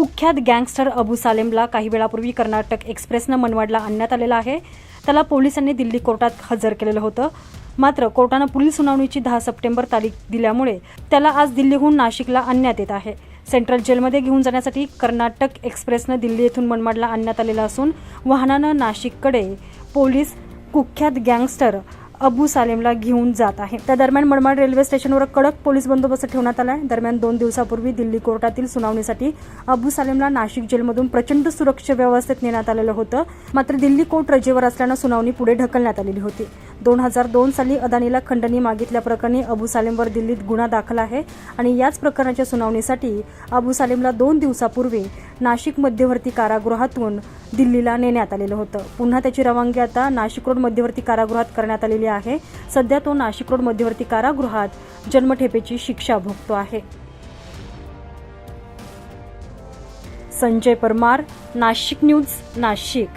कुख्यात गँगस्टर अबू सालेमला काही वेळापूर्वी कर्नाटक एक्सप्रेसनं मनवाडला आणण्यात आलेला आहे. त्याला पोलिसांनी दिल्ली कोर्टात हजर केलेलं होतं. मात्र कोर्टानं पुढील सुनावणीची दहा सप्टेंबर तारीख दिल्यामुळे त्याला आज दिल्लीहून नाशिकला आणण्यात येत आहे. सेंट्रल जेलमध्ये घेऊन जाण्यासाठी कर्नाटक एक्सप्रेसनं दिल्ली येथून मनमाडला आणण्यात आलेला असून वाहनानं नाशिककडे पोलीस कुख्यात गँगस्टर अबू सालेमला घेऊन जात आहे. त्या दरम्यान मनमाड रेल्वे स्टेशनवर कडक पोलीस बंदोबस्त ठेवण्यात आला आहे दरम्यान दोन दिवसापूर्वी दिल्ली कोर्टातील सुनावणीसाठी अबू सालेमला नाशिक जेलमधून प्रचंड सुरक्षा व्यवस्थेत नेण्यात आलेलं होतं. मात्र दिल्ली कोर्ट रजेवर असल्यानं सुनावणी पुढे ढकलण्यात आलेली होती. दोन हजार दोन साली अदानीला खंडणी मागितल्याप्रकरणी अबू सालेमवर दिल्लीत गुन्हा दाखल आहे आणि याच प्रकरणाच्या सुनावणीसाठी अबू सालेमला दोन दिवसापूर्वी नाशिक मध्यवर्ती कारागृहातून दिल्लीला नेण्यात आलेलं होतं. पुन्हा त्याची रवानगी आता नाशिक रोड मध्यवर्ती कारागृहात करण्यात आलेली आहे. सध्या तो नाशिक रोड मध्यवर्ती कारागृहात जन्मठेपेची शिक्षा भोगतो आहे. संजय परमार नाशिक न्यूज नाशिक.